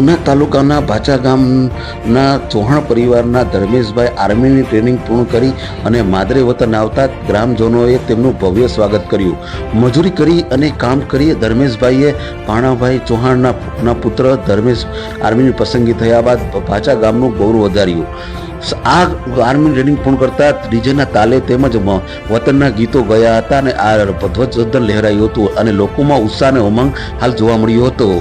ઉના તાલુકાના ભાચા ગામના ચૌહાણ પરિવારના ધર્મેશભાઈ આર્મીની ટ્રેનિંગ પૂર્ણ કરી અને માદરે વતન આવતા ગ્રામજનોએ તેમનું ભવ્ય સ્વાગત કર્યું. મજૂરી કરી અને કામ કરી ધર્મેશભાઈએ પાણાભાઈ ચૌહાણના પુત્ર ધર્મેશ આર્મીની પસંદગી થયા બાદ ભાચા ગામનું ગૌરવ વધાર્યું. આ આર્મી ટ્રેનિંગ પૂર્ણ કરતા ડીજેના તાલે તેમજ વતનના ગીતો ગયા હતા અને આ ધ્વજવંદન લહેરાયું હતું અને લોકોમાં ઉત્સાહ અને ઉમંગ હાલ જોવા મળ્યો હતો.